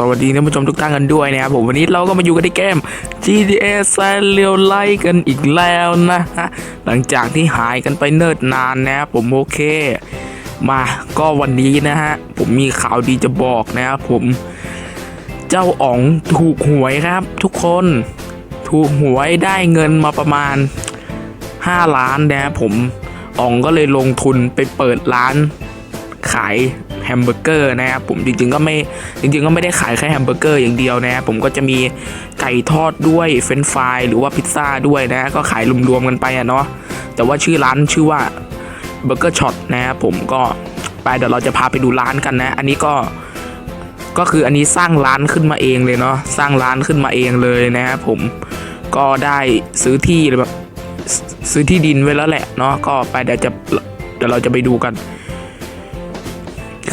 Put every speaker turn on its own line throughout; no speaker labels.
สวัสดีท่านผู้ชมทุกท่านกันด้วยนะครับผมวันนี้เราก็มาอยู่กันที่เกม GTA San Real Life กันอีกแล้วนะฮะหลังจากที่หายกันไปเนิ่นนานนะครับผมโอเค มาก็วันนี้นะฮะผมมีข่าวดีจะบอกนะครับผม เจ้าอ๋องถูกหวยครับ ทุกคนถูกหวยได้เงินมาประมาณ 5 ล้านนะครับผมอ๋องก็เลยลงทุนไปเปิดร้าน ขายแฮมเบอร์เกอร์นะครับผมจริงๆก็ไม่จริง ๆ ก็ไม่ได้ขายแค่แฮมเบอร์เกอร์อย่างเดียวนะครับผมก็จะมีไก่ทอดด้วยเฟรนฟรายหรือว่าพิซซ่าด้วยนะก็ขายรวมๆกันไปอะเนาะแต่ว่าชื่อร้านชื่อว่าเบอร์เกอร์ช็อตนะครับผมก็ไปเดี๋ยวเราจะพาไปดูร้านกันนะ อันนี้ก็ก็คืออันนี้สร้างร้านขึ้นมาเองเลยเนาะสร้างร้านขึ้นมาเองเลยนะครับผมก็ได้ซื้อที่แบบซื้อที่ดินไว้แล้วแหละเนาะก็ไปเดี๋ยวจะเดี๋ยวเราจะไปดูกัน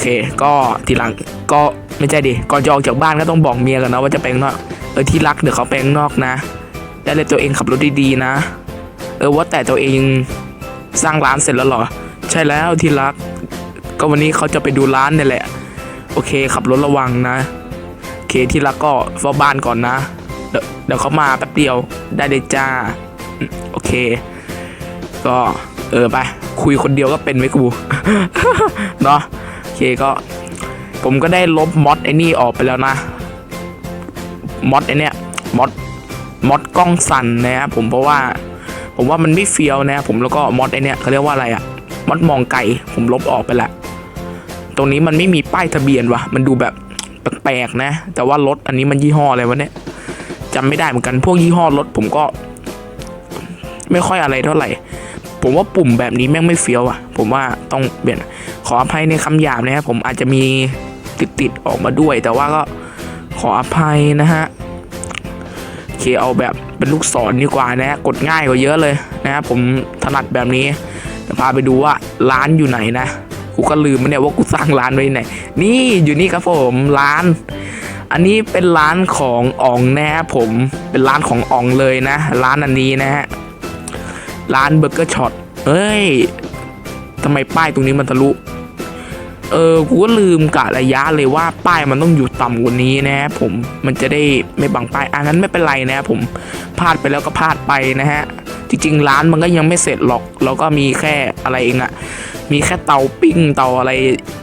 เค ก็ทีหลังก็ไม่ใช่ดิก่อนจะออกจากบ้านก็ต้องบอกเมียกันนะว่าจะไปข้างนอกเออที่รักเดี๋ยวเขาไปข้างนอกนะ ได้เลยตัวเองขับรถดีๆนะ เออว่าแต่ตัวเองสร้างร้านเสร็จแล้วหรอ ใช่แล้วที่รัก ก็วันนี้เขาจะไปดูร้านนี่แหละ โอเค ขับรถระวังนะโอเคที่รักก็เฝ้าบ้านก่อนนะ เดี๋ยวเดี๋ยวเขามาแป๊บเดียวได้เลยจ้า โอเค ก็เออไป คุยคนเดียวก็เป็นไหมกู เนาะ เคก็ ผมก็ได้ลบมอดไอ้นี่ออกไปแล้วนะมอดไอ้เนี้ยมอดมอดกล้องสั่นนะครับผมเพราะว่า ผมว่ามันไม่เฟี้ยวนะผมแล้วก็มอดไอ้เนี้ยเขาเรียกว่าอะไรอะมอดมองไก่ผมลบออกไปละตรงนี้มันไม่มีป้ายทะเบียนวะมันดูแบบแปลกๆนะ แต่ว่ารถอันนี้มันยี่ห้ออะไรวะเนี่ยจำไม่ได้เหมือนกันพวกยี่ห้อรถผมก็ ไม่ค่อยอะไรเท่าไหร่ ผมว่าปุ่มแบบนี้แม่งไม่เฟี้ยวอะผมว่าต้องเปลี่ยน ขออภัยในคำหยาบนะครับผมอาจจะมีติดๆออกมาด้วย แต่ว่าก็ขออภัยนะฮะโอเคเอาแบบเป็นลูกศรดีกว่านะ กดง่ายกว่าเยอะเลยนะครับผมถนัดแบบนี้พาไปดูว่าร้านอยู่ไหนนะกูก็ลืมมาเนี่ยว่ากูสร้างร้านไว้ไหน นี่อยู่นี่ครับผมร้าน อันนี้เป็นร้านของอ่องนะครับผมเป็นร้านของอ่องเลยนะ ร้านอันนี้นะฮะร้านเบอร์เกอร์ช็อตเอ้ยทำไมป้ายตรงนี้มันทะลุ เออกูก็ลืมกะระยะเลยว่าป้ายมันต้องอยู่ต่ำกว่านี้นะครับผมมันจะได้ไม่บังป้ายอันนั้นไม่เป็นไรนะครับผมพลาดไปแล้วก็พลาดไปนะฮะจริง ๆ ร้านมันก็ยังไม่เสร็จหรอกแล้วก็มีแค่อะไรเองอะมีแค่เตาปิ้งเตาอะไร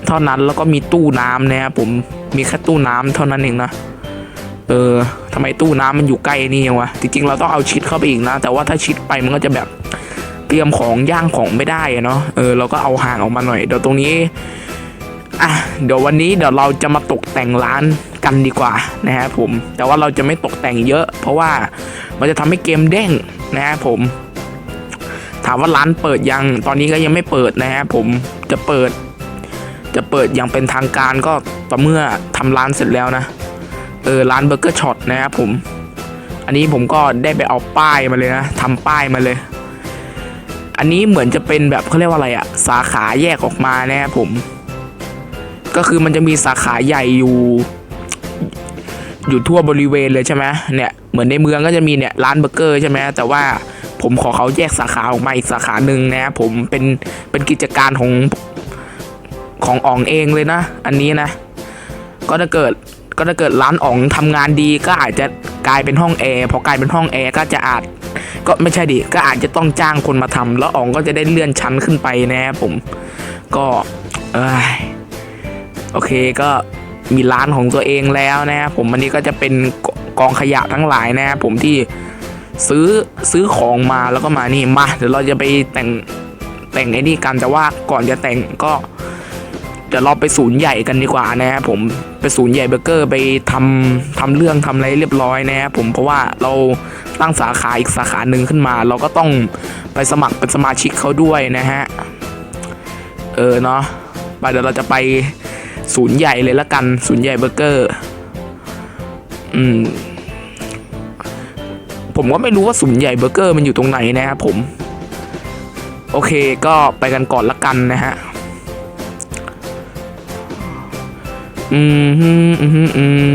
เท่านั้นแล้วก็มีตู้น้ำนะครับผมมีแค่ตู้น้ำเท่านั้นเองนะเออทำไมตู้น้ำมันอยู่ใกล้นี่วะจริง ๆ เราต้องเอาชิดเข้าไปอีกนะ แต่ว่าถ้าชิดไปมันก็จะแบบเตรียมของย่างของไม่ได้เนาะเออเราก็เอาห่างออกมาหน่อยเดี๋ยวตรงนี้ อะเดี๋ยววันนี้เดี๋ยวเราจะมาตกแต่งร้านกันดีกว่านะครับผมแต่ว่าเราจะไม่ตกแต่งเยอะ เพราะว่ามันจะทำให้เกมเด้งนะครับผมถามว่าร้านเปิดยังตอนนี้ก็ยังไม่เปิดนะฮะผมจะเปิด จะเปิดอย่างเป็นทางการก็ต่อเมื่อทำร้านเสร็จแล้วนะเออร้านเบอร์เกอร์ช็อตนะครับผมอันนี้ผมก็ได้ไปเอาป้ายมาเลยนะทำป้ายมาเลย อันนี้เหมือนจะเป็นแบบเขาเรียกว่าอะไรอะสาขาแยกออกมานะครับผม ก็คือมันจะมีสาขาใหญ่อยู่ อยู่ทั่วบริเวณเลยใช่ไหมเนี่ยเหมือนในเมืองก็จะมีเนี่ยร้านเบอร์เกอร์ใช่ไหมแต่ว่าผมขอเขาแยกสาขาออกมาอีกสาขาหนึ่งนะครับผมเป็นเป็นกิจการของของอ่องเองเลยนะ อันนี้นะ ก็ถ้าเกิดก็ถ้าเกิดร้านอ่องทำงานดีก็อาจจะกลายเป็นห้องแอร์พอกลายเป็นห้องแอร์ก็จะอาจก็ไม่ใช่ดิก็อาจจะต้องจ้างคนมาทำแล้วอ่องก็จะได้เลื่อนชั้นขึ้นไปนะครับผม ก็เอย โอเคก็มีร้านของตัวเองแล้วนะครับผมอันนี้ก็จะเป็นกองขยะทั้งหลายนะครับผมที่ซื้อซื้อของมาแล้วก็มานี่มาเดี๋ยวเราจะไปแต่งแต่งไอ้นี่กันแต่ว่าก่อนจะแต่งก็เดี๋ยวเราไปศูนย์ใหญ่กันดีกว่านะครับผมไปศูนย์ใหญ่เบอร์เกอร์ไปทำทำเรื่องทำอะไรเรียบร้อยนะครับผมเพราะว่าเราตั้งสาขาอีกสาขาหนึ่งขึ้นมา เราก็ต้องไปสมัครเป็นสมาชิกเขาด้วยนะฮะเออเนาะไปเดี๋ยวเราจะไป ศูนย์ใหญ่เลยละกัน ศูนย์ใหญ่เบอร์เกอร์อืมผมก็ไม่รู้ว่าศูนย์ใหญ่เบอร์เกอร์มันอยู่ตรงไหนนะครับผม โอเคก็ไปกันก่อนละกันนะฮะอืมอืมอืม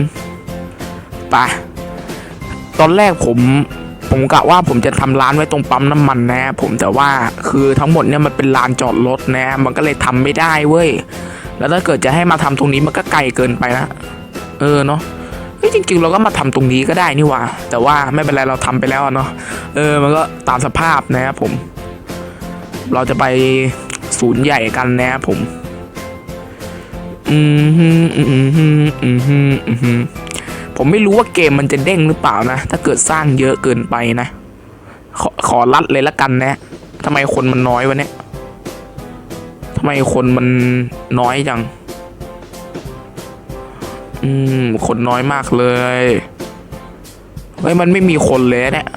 ไปตอนแรกผมผมกะว่าผมจะทำร้านไว้ตรงปั๊มน้ำมันนะผมแต่ว่าคือทั้งหมดเนี่ยมันเป็นลานจอดรถนะ มันก็เลยทำไม่ได้เว้ย แล้วถ้าเกิดจะให้มาทำตรงนี้มันก็ไกลเกินไปนะเออเนาะจริงๆเราก็มาทำตรงนี้ก็ได้นี่ว่า แต่ว่าไม่เป็นไรเราทำไปแล้วเนาะเออมันก็ตามสภาพนะครับผม เราจะไปศูนย์ใหญ่กันนะครับผมอืมฮึอืมฮึอืมฮึอืมฮึผมไม่รู้ว่าเกมมันจะเด้งหรือเปล่านะ ถ้าเกิดสร้างเยอะเกินไปนะ ขอขอรัดเลยละกันนะทำไมคนมันน้อยวะเนี่ย ทำไมคนมันน้อยจัง อืม คนน้อยมากเลย เฮ้ย มันไม่มีคนเลยเนี่ย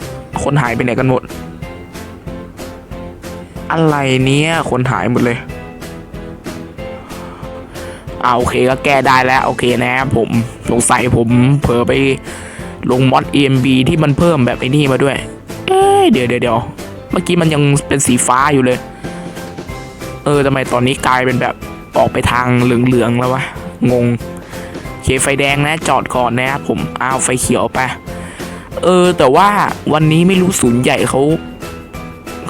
คนหายไปไหนกันหมด อะไรเนี้ย คนหายหมดเลยอ่าโอเคก็แก้ได้แล้ว โอเคนะครับผมสงสัยผมเผลอไปลงมอด EMB ที่มันเพิ่มแบบไอ้นี่มาด้วย เอ้ยเดี๋ยวเดี๋ยวเดี๋ยวเมื่อกี้มันยังเป็นสีฟ้าอยู่เลย เออทำไมตอนนี้กลายเป็นแบบออกไปทางเหลืองๆแล้ววะ งงเคไฟแดงนะจอดก่อนนะครับผมอ้าวไฟเขียวไป เออ แต่ว่าวันนี้ไม่รู้ศูนย์ใหญ่เขา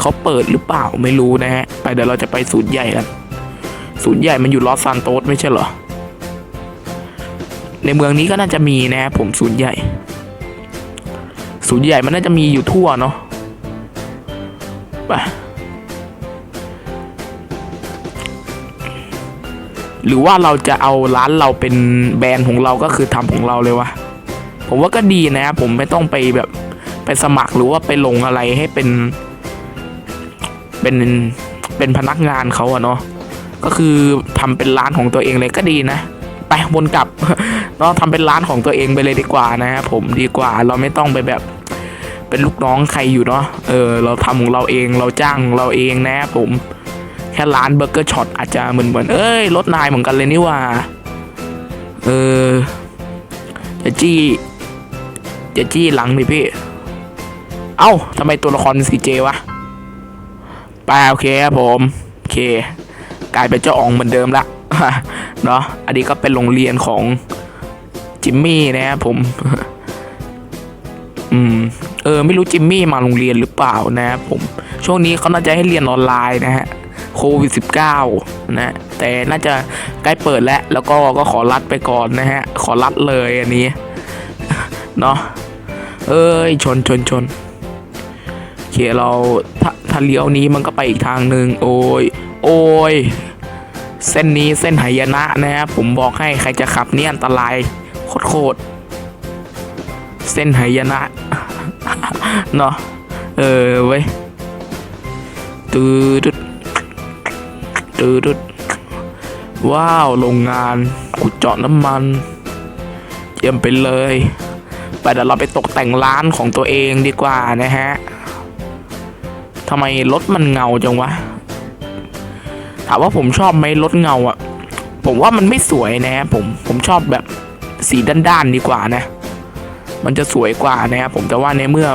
เขาเปิดหรือเปล่าไม่รู้นะฮะ ไปเดี๋ยวเราจะไปศูนย์ใหญ่กันศูนย์ใหญ่มันอยู่ลอสซานโตสไม่ใช่เหรอ ในเมืองนี้ก็น่าจะมีนะผมศูนย์ใหญ่ ศูนย์ใหญ่มันน่าจะมีอยู่ทั่วเนาะไป หรือว่าเราจะเอาร้านเราเป็นแบรนด์ของเราก็คือทำของเราเลยวะผมว่าก็ดีนะผมไม่ต้องไปแบบไปสมัครหรือว่าไปลงอะไรให้เป็น เป็นเป็นพนักงานเขาอะเนาะก็คือทำเป็นร้านของตัวเองเลยก็ดีนะไปวนกลับเราทำเป็นร้านของตัวเองไปเลยดีกว่านะครับผมดีกว่าเราไม่ต้องไปแบบเป็นลูกน้องใครอยู่เนาะเออเราทำของเราเองเราจ้างของเราเองนะครับผม ค่ร้านเบอร์เกอร์ช็อตอาจจะเหมือนเหมือนเอ้ยรถนายเหมือนกันเลยนี่ว่า เออจะจี้จะจี้หลังดิพี่ เอ้าทำไมตัวละครเป็นสีเจวะไปโอเคครับผมโอเค กลายเป็นเจ้าอองเหมือนเดิมละเนาะอันนี้ก็เป็นโรงเรียนของจิมมี่นะครับผม อืม เออ ไม่รู้จิมมี่มาโรงเรียนหรือเปล่านะครับผม ช่วงนี้เขาน่าจะให้เรียนออนไลน์นะฮะ โควิด -19 นะแต่น่าจะใกล้เปิดแล้ว แล้วก็ก็ขอรัดไปก่อนนะฮะ ขอรัดเลยอันนี้ เนาะเอ้ย ชนชนชนโอเคเราถ้าถ้าเลี้ยวนี้มันก็ไปอีกทางหนึ่งโอ้ย โอ้ย เส้นนี้เส้นไหยนะนะครับผมบอกให้ใครจะขับเนี่ยอันตรายโคตรเส้นไหยนะเนาะเออเว้ยตืด ตืดดว้าวโรงงานขุดเจาะน้ำมัน เยี่ยมไปเลย ไปเดี๋ยวเราไปตกแต่งร้านของตัวเองดีกว่านะฮะทำไมรถมันเงาจังวะ ถามว่าผมชอบไหมรถเงาอะผมว่ามันไม่สวยนะ ผมผมชอบแบบสีด้านๆดีกว่านะ มันจะสวยกว่านะครับผมแต่ว่าในเมื่อ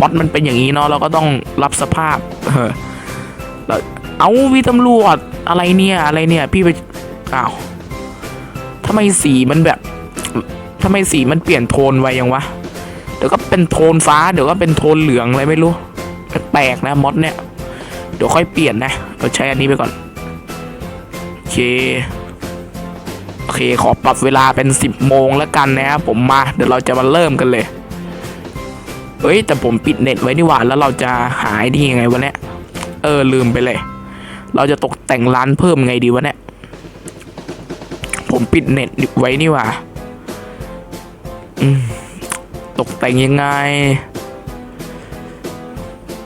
มอดมันเป็นอย่างนี้เนาะเราก็ต้องรับสภาพ เออแล้ว เอาวีตำรวจอะไรเนี่ยอะไรเนี่ย พี่ไปอ้าวทำไมสีมันแบบทำไมสีมันเปลี่ยนโทนไวยังวะ เดี๋ยวก็เป็นโทนฟ้า เดี๋ยวก็เป็นโทนเหลืองอะไรไม่รู้ แปลกนะมอดเนี่ย เดี๋ยวค่อยเปลี่ยนนะเราใช้อันนี้ไปก่อน โอเค โอเค ขอปรับเวลาเป็น 10 โมงแล้วกันนะครับผมมา เดี๋ยวเราจะมาเริ่มกันเลย เฮ้ย แต่ผมปิดเน็ตไว้นี่หว่า แล้วเราจะหายดียังไงวะเนี่ย เออลืมไปเลย เราจะตกแต่งร้านเพิ่มไงดีวะเนี่ย ผมปิดเน็ตไว้นี่ว่าตกแต่งยังไง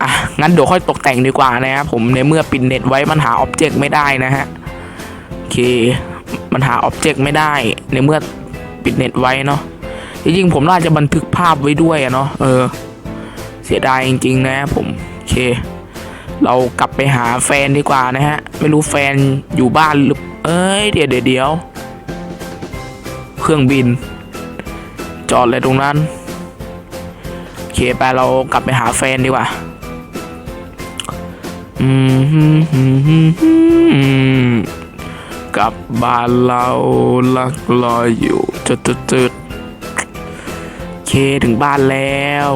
อะ งั้นเดี๋ยวค่อยตกแต่งดีกว่านะครับผมในเมื่อปิดเน็ตไว้มันหาอ็อบเจกต์ไม่ได้นะฮะ โอเค มันหาอ็อบเจกต์ไม่ได้ ในเมื่อปิดเน็ตไว้เนาะ จริงๆผมน่าจะบันทึกภาพไว้ด้วยอะเนาะ เออ เสียดายจริงๆนะผม โอเค เรากลับไปหาแฟนดีกว่านะฮะ ไม่รู้แฟนอยู่บ้านหรือ เอ้ย เดี๋ยวเดี๋ยวเดี๋ยว เครื่องบิน จอดเลยตรงนั้น โอเคไปเรากลับไปหาแฟนดีกว่า อืมกลับบ้านเราลักลอยอยู่จุดจุดจุดเคถึงบ้านแล้ว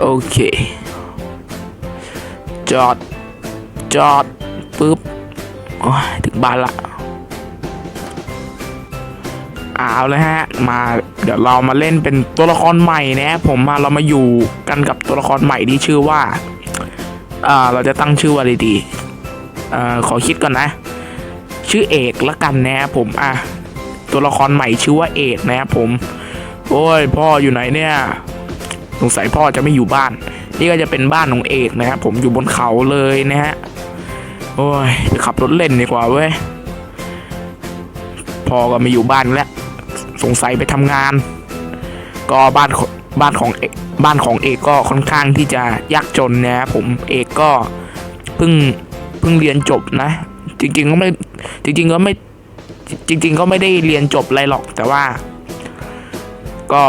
โอเค จอด จอดปุ๊บโอ้ยถึงบ้านละเอาเลยฮะ มาเดี๋ยวเรามาเล่นเป็นตัวละครใหม่นะผมมาเรามาอยู่กันกับตัวละครใหม่ที่ชื่อว่าอ่าเราจะตั้งชื่อว่าดีเอ่อขอคิดก่อนนะ ชื่อเอกละกันนะผมอะตัวละครใหม่ชื่อว่าเอกนะผม โอ้ยพ่ออยู่ไหนเนี่ย สงสัยพ่อจะไม่อยู่บ้าน นี่ก็จะเป็นบ้านของเอกนะครับผมอยู่บนเขาเลยนะฮะโอ้ยไปขับรถเล่นดีกว่าเว้ยพ่อก็ไม่อยู่บ้านแล้วสงสัยไปทำงาน ก็บ้านของบ้านของเอกบ้านของเอกก็ค่อนข้างที่จะยากจนนะครับผมเอกก็เพิ่งเพิ่งเรียนจบนะ จริง ๆ ก็ไม่จริง ๆ ก็ไม่จริง ๆ ก็ไม่ได้เรียนจบอะไรหรอก แต่ว่า ก็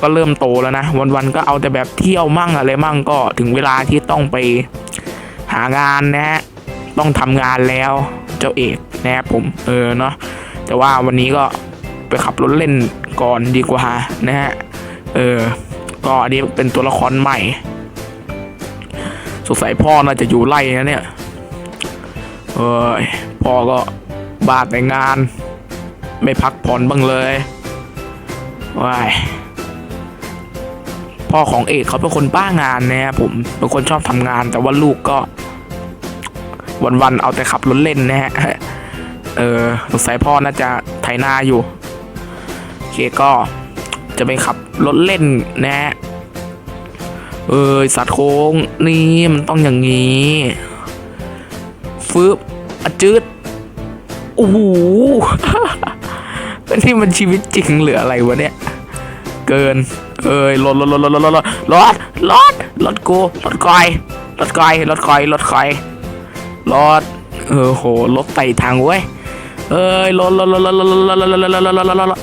ก็เริ่มโตแล้วนะ วันๆก็เอาแต่แบบเที่ยวมั่งอะไรมั่งก็ถึงเวลาที่ต้องไปหางานนะฮะต้องทำงานแล้วเจ้าเอกนะครับผมเออเนาะแต่ว่าวันนี้ก็ไปขับรถเล่นก่อนดีกว่านะฮะเออก็อันนี้เป็นตัวละครใหม่ สงสัยพ่อน่าจะอยู่ไล่นะเนี่ยเอ้ยพ่อก็บาดแต่งาน ไม่พักผ่อนบ้างเลยว้าย พ่อของเอกเขาเป็นคนบ้างานนะครับผมเป็นคนชอบทำงาน แต่ว่าลูกก็วันๆเอาแต่ขับรถเล่นนะฮะเออสงสัยพ่อน่าจะไถนาอยู่โอเคก็จะไปขับรถเล่นนะฮะเออสัตว์โค้งนี่มันต้องอย่างนี้ฟืบอจืดโอ้โหนี่มันชีวิตจริงหรืออะไรวะเนี่ย เกิน เอ้ยรถรถรถรถรถรถรถรถรถรถกูรถกอยรถกอยรถกอยรถกอยรถเออโหรถไต่ทางเว้ยเอ้ยรถรถรถรถรถรถรถรถรถรถรถรถรถ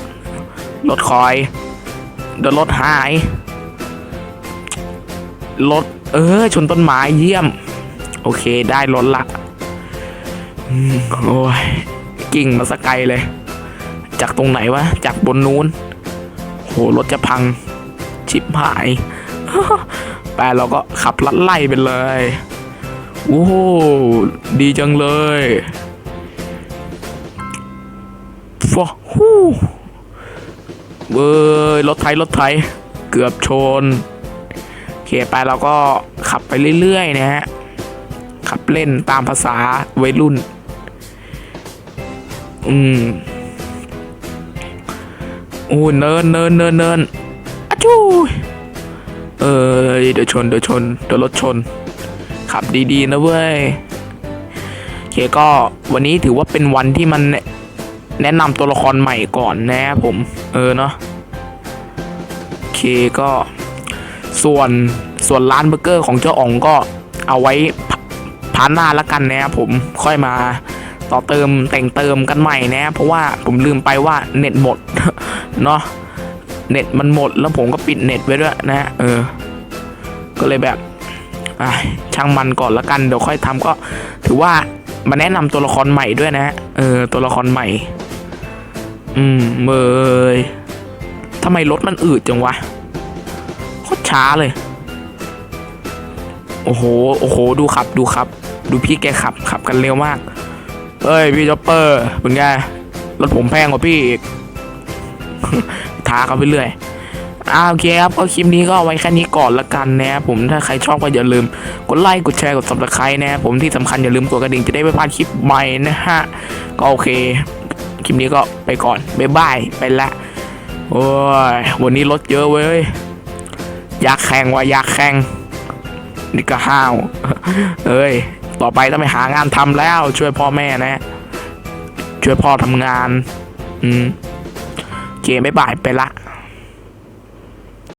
รถคอยเดี๋ยวรถหายรถเออชนต้นไม้เยี่ยม โอเคได้รถละโอ้ยกิ่งมาสกไกลเลย จากตรงไหนวะ จากบนนู้น โหรถจะพัง ชิบหายแปลเราก็ขับลัดไล่ไปเลยโอ้โหดีจังเลยฟอฮู้เว้ยรถไทยรถไทยเกือบชนโอเคไปเราก็ขับไปเรื่อยๆนะฮะขับเล่นตามภาษาวัยรุ่น อืมโอ้เนินเนินเนินเนิน จูเอ้ยเดี๋ยวชนเดี๋ยวชนเดี๋ยวรถชน ขับดีๆนะเว้ยโอเคก็วันนี้ถือว่าเป็นวันที่มันแนะนำตัวละครใหม่ก่อนนะผม เออเนาะโอเคก็ส่วนส่วนร้านเบอร์เกอร์ของเจ้าอ๋องก็เอาไว้พาร์ทหน้าละกันนะครับผมค่อยมาต่อเติมแต่งเติมกันใหม่นะ เพราะว่าผมลืมไปว่าเน็ตหมดเนาะ เน็ตมันหมดแล้วผมก็ปิดเน็ตไว้ด้วยนะเออ ก็เลยแบบอะช่างมันก่อนละกันเดี๋ยวค่อยทำก็ ถือว่ามาแนะนำตัวละครใหม่ด้วยนะเออ ตัวละครใหม่ อืมเมยทำไมรถมันอืดจังวะโคตรช้าเลย โอ้โหโอ้โห ดูขับดูขับ ดูพี่แกขับขับกันเร็วมากเฮ้ยพี่จ็อปเปอร์เป็นไงรถผมแพงกว่าพี่อีก ท้าเขาไปเรื่อยอ่าโอเคครับก็คลิปนี้ก็เอาไว้แค่นี้ก่อนละกันนะครับผมถ้าใครชอบก็อย่าลืมกดไลค์กดแชร์กด subscribe นะครับผมที่สำคัญอย่าลืมกดกระดิ่งจะได้ไม่พลาดคลิปใหม่นะฮะก็โอเคคลิปนี้ก็ไปก่อนบ๊ายบายไปละโอ้ยวันนี้รถเยอะเว้ยอยากแข่งว่ะอยากแข่งนี่ก็ห้าวเอ้ยต่อไปต้องไปหางานทำแล้ว ช่วยพ่อแม่นะ ช่วยพ่อทำงาน อืม เคบ๊ายบายไปละ